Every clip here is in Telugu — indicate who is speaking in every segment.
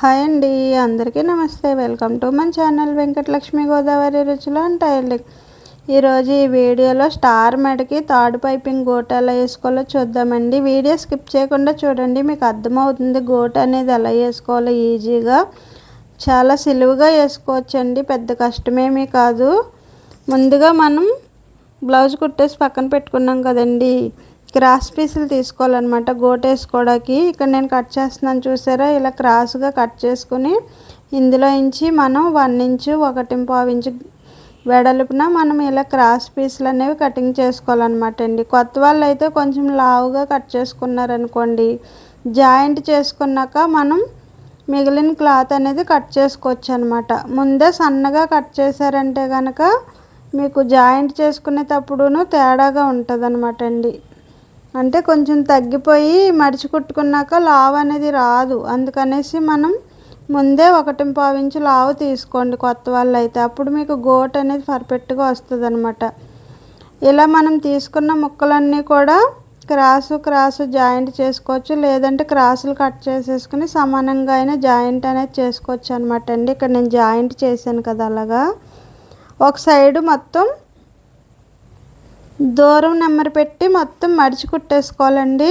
Speaker 1: హాయ్ అండి అందరికీ నమస్తే. వెల్కమ్ టు మన ఛానల్ వెంకటలక్ష్మి గోదావరి రుచులు అండ్ టైలింగ్ ఈరోజు ఈ వీడియోలో స్టార్ మెడకి తాడు పైపింగ్ గోట ఎలా వేసుకోవాలో చూద్దామండి. వీడియో స్కిప్ చేయకుండా చూడండి మీకు అర్థమవుతుంది గోట అనేది ఎలా వేసుకోవాలో ఈజీగా. చాలా సులువుగా వేసుకోవచ్చండి పెద్ద కష్టమేమీ కాదు. ముందుగా మనం బ్లౌజ్ కుట్టేసి పక్కన పెట్టుకున్నాం కదండి. క్రాస్ పీసులు తీసుకోవాలన్నమాట. గోటేసుకోవడానికి ఇక్కడ నేను కట్ చేస్తున్నాను చూసారా? ఇలా క్రాస్గా కట్ చేసుకుని ఇందులో ఇంచి మనం వన్ ఇంచు ఒకటి పావు ఇంచు వెడల్పున మనం ఇలా క్రాస్ పీసులు అనేవి కటింగ్ చేసుకోవాలన్నమాట అండి. కొత్త వాళ్ళు అయితే కొంచెం లావుగా కట్ చేసుకున్నారనుకోండి జాయింట్ చేసుకున్నాక మనం మిగిలిన క్లాత్ అనేది కట్ చేసుకోవచ్చు అనమాట ముందే సన్నగా కట్ చేశారంటే కనుక మీకు జాయింట్ చేసుకునేటప్పుడును తేడాగా ఉంటుంది అనమాట అండి. అంటే కొంచెం తగ్గిపోయి మడిచి కుట్టుకున్నాక లావు అనేది రాదు. అందుకనేసి మనం ముందే ఒకటి పావించి లావు తీసుకోండి కొత్త వాళ్ళు అయితే అప్పుడు మీకు గోట్ అనేది పర్ఫెక్ట్గా వస్తుంది అనమాట ఇలా మనం తీసుకున్న ముక్కలన్నీ కూడా క్రాసు క్రాసు జాయింట్ చేసుకోవచ్చు. లేదంటే క్రాసులు కట్ చేసేసుకుని సమానంగా అయినా జాయింట్ అనేది చేసుకోవచ్చు అనమాట అండి. ఇక్కడ నేను జాయింట్ చేశాను కదా అలాగా. ఒక సైడు మొత్తం దూరం నెంబర్ పెట్టి మొత్తం మడిచి కుట్టేసుకోవాలండి.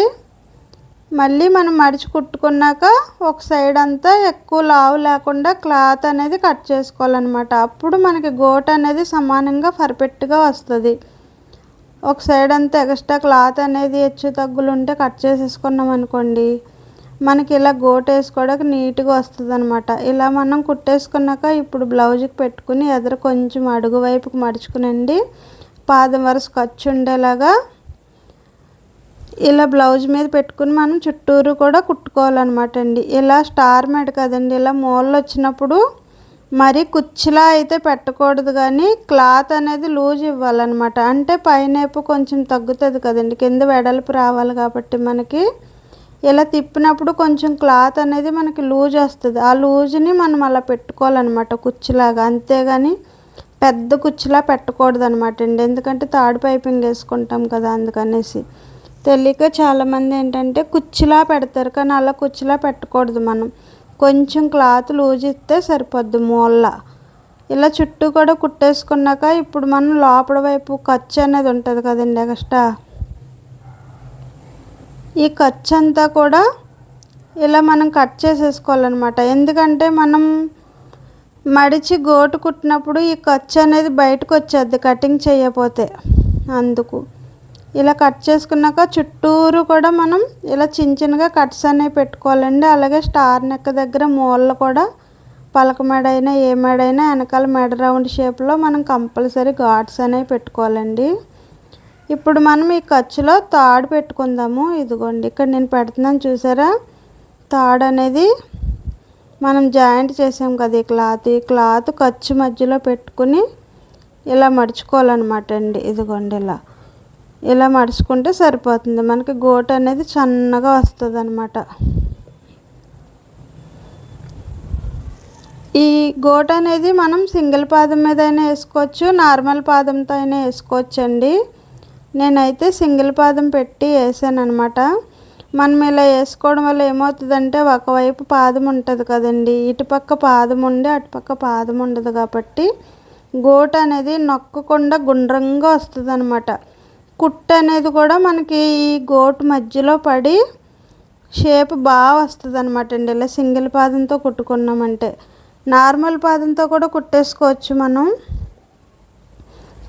Speaker 1: మళ్ళీ మనం మడిచి కుట్టుకున్నాక ఒక సైడ్ అంతా ఎక్కువ లావు లేకుండా క్లాత్ అనేది కట్ చేసుకోవాలన్నమాట. అప్పుడు మనకి గోట అనేది సమానంగా పర్ఫెక్ట్గా వస్తుంది. ఒక సైడ్ అంతా ఎక్స్ట్రా క్లాత్ అనేది హెచ్చు తగ్గులు ఉంటే కట్ చేసేసుకున్నాం అనుకోండి మనకి ఇలా గోట వేసుకోవడానికి నీట్గా వస్తుంది అనమాట ఇలా మనం కుట్టేసుకున్నాక ఇప్పుడు బ్లౌజ్కి పెట్టుకుని ఎదురు కొంచెం అడుగు వైపుకి మడుచుకునండి. పాదం వరుస ఖర్చు ఉండేలాగా ఇలా బ్లౌజ్ మీద పెట్టుకుని మనం చుట్టూరు కూడా కుట్టుకోవాలన్నమాట అండి. ఇలా స్టార్ మెడ కదండి ఇలా మూలలు వచ్చినప్పుడు మరి కుచ్చిలా అయితే పెట్టకూడదు కానీ క్లాత్ అనేది లూజ్ ఇవ్వాలన్నమాట. అంటే పైనేపు కొంచెం తగ్గుతుంది కదండి కింద వెడల్పు రావాలి కాబట్టి మనకి. ఇలా తిప్పినప్పుడు కొంచెం క్లాత్ అనేది మనకి లూజ్ వస్తుంది. ఆ లూజ్ని మనం అలా పెట్టుకోవాలన్నమాట కుచ్చిలాగా అంతేగాని పెద్ద కుచ్చిలా పెట్టకూడదు అనమాట అండి. ఎందుకంటే తాడు పైపింగ్ వేసుకుంటాం కదా అందుకనేసి. తెలియక చాలామంది ఏంటంటే కుచ్చిలా పెడతారు కానీ అలా కుచ్చిలా పెట్టకూడదు మనం. కొంచెం క్లాత్ లూజ్ ఇస్తే సరిపోద్ది మూల. ఇలా చుట్టూ కూడా కుట్టేసుకున్నాక ఇప్పుడు మనం లోపల వైపు ఖర్చు అనేది ఉంటుంది కదండి ఎక్స్ట్రా. ఈ ఖర్చు అంతా కూడా ఇలా మనం కట్ చేసేసుకోవాలన్నమాట. ఎందుకంటే మనం మడిచి గోటు కుట్టినప్పుడు ఈ ఖర్చు అనేది బయటకు వచ్చేది కటింగ్ చేయకపోతే. అందుకు. ఇలా కట్ చేసుకున్నాక చుట్టూరు కూడా మనం ఇలా చిన్న చిన్నగా కట్స్ అనేవి పెట్టుకోవాలండి. అలాగే స్టార్ నెక్ దగ్గర మూలలు కూడా పలక మెడైనా ఏ మెడైనా వెనకాల మెడ రౌండ్ షేప్లో మనం కంపల్సరీ ఘాట్స్ అనేవి పెట్టుకోవాలండి. ఇప్పుడు మనం ఈ ఖర్చులో తాడు పెట్టుకుందాము. ఇదిగోండి ఇక్కడ నేను పెడుతున్నాను చూసారా? తాడు అనేది మనం జాయింట్ చేసాం కదా ఈ క్లాత్. ఈ క్లాత్ ఖర్చు మధ్యలో పెట్టుకుని ఇలా మడుచుకోవాలన్నమాట అండి. ఇదిగోండి ఇలా. ఇలా మడుచుకుంటే సరిపోతుంది. మనకి గోట అనేది సన్నగా వస్తుంది అనమాట ఈ గోట అనేది మనం సింగిల్ పాదం మీద అయినా వేసుకోవచ్చు నార్మల్ పాదంతో అయినా వేసుకోవచ్చు అండి నేనైతే సింగిల్ పాదం పెట్టి వేసాను అనమాట మనం ఇలా వేసుకోవడం వల్ల ఏమవుతుందంటే ఒకవైపు పాదం ఉంటుంది కదండి. ఇటుపక్క పాదం ఉండి అటుపక్క పాదం ఉండదు కాబట్టి గోట అనేది నొక్కకుండా గుండ్రంగా వస్తుంది అనమాట కుట్ట అనేది కూడా మనకి ఈ గోటు మధ్యలో పడి షేప్ బాగా వస్తుంది అనమాట అండి. ఇలా సింగిల్ పాదంతో కుట్టుకున్నామంటే. నార్మల్ పాదంతో కూడా కుట్టేసుకోవచ్చు మనం.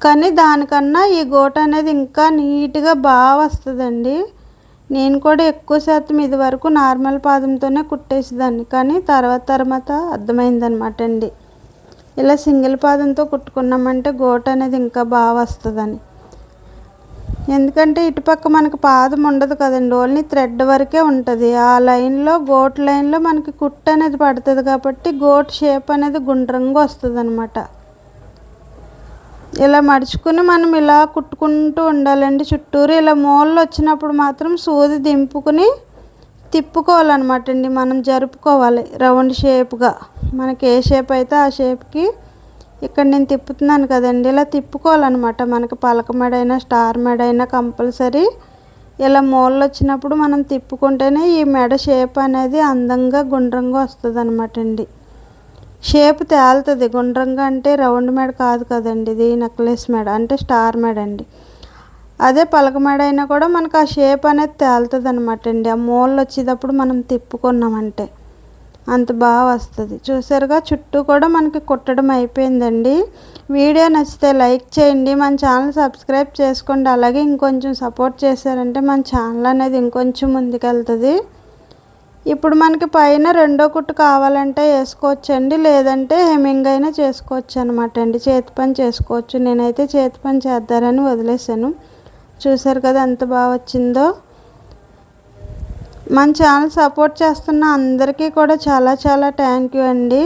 Speaker 1: కానీ దానికన్నా ఈ గోట అనేది ఇంకా నీట్గా బాగా వస్తుందండి. నేను కూడా ఎక్కువ శాతం ఇది వరకు నార్మల్ పాదంతోనే కుట్టేసేదాన్ని. కానీ తర్వాత తర్వాత అర్థమైందనమాట అండి. ఇలా సింగిల్ పాదంతో కుట్టుకున్నామంటే గోట అనేది ఇంకా బాగా వస్తుందని. ఎందుకంటే ఇటుపక్క మనకు పాదం ఉండదు కదండి. ఓన్లీ థ్రెడ్ వరకే ఉంటుంది. ఆ లైన్లో గోట్ లైన్లో మనకి కుట్టు అనేది పడుతుంది కాబట్టి గోట్ షేప్ అనేది గుండ్రంగా వస్తుంది అనమాట ఇలా మడుచుకుని మనం ఇలా కుట్టుకుంటూ ఉండాలండి. చుట్టూరు ఇలా మూలలు వచ్చినప్పుడు మాత్రం సూది దింపుకుని తిప్పుకోవాలన్నమాట అండి. మనం జరుపుకోవాలి రౌండ్ షేప్గా. మనకి ఏ షేప్ అయితే ఆ షేప్కి ఇక్కడ నేను తిప్పుతున్నాను కదండి. ఇలా తిప్పుకోవాలన్నమాట. మనకి పలక మెడైనా స్టార్ మెడైనా కంపల్సరీ ఇలా మూలలు వచ్చినప్పుడు మనం తిప్పుకుంటేనే ఈ మెడ షేప్ అనేది అందంగా గుండ్రంగా వస్తుంది అనమాట అండి. షేప్ తేలుతుంది. గుండ్రంగా అంటే రౌండ్ మెడ కాదు కదండి ఇది నెక్లెస్ మెడ అంటే స్టార్ మెడ అండి. అదే పలక మెడ అయినా కూడా మనకు ఆ షేప్ అనేది తేలుతుంది అనమాట అండి. ఆ మూలలు వచ్చేటప్పుడు మనం తిప్పుకున్నామంటే అంత బాగా వస్తుంది. చూసారుగా చుట్టూ కూడా మనకి కుట్టడం అయిపోయిందండి. వీడియో నచ్చితే లైక్ చేయండి. మన ఛానల్ సబ్స్క్రైబ్ చేసుకోండి. అలాగే ఇంకొంచెం సపోర్ట్ చేశారంటే మన ఛానల్ అనేది ఇంకొంచెం ముందుకెళ్తుంది. ఇప్పుడు మనకి పైన రెండో కుట్టు కావాలంటే వేసుకోవచ్చండి లేదంటే హెమింగ్ అయినా చేసుకోవచ్చు అనమాట అండి. చేతి పని చేసుకోవచ్చు. నేనైతే చేతి పని చేద్దారని వదిలేసాను చూసారు కదా ఎంత బాగా వచ్చిందో. మన ఛానల్ సపోర్ట్ చేస్తున్న అందరికీ కూడా చాలా చాలా థ్యాంక్ యూ అండి.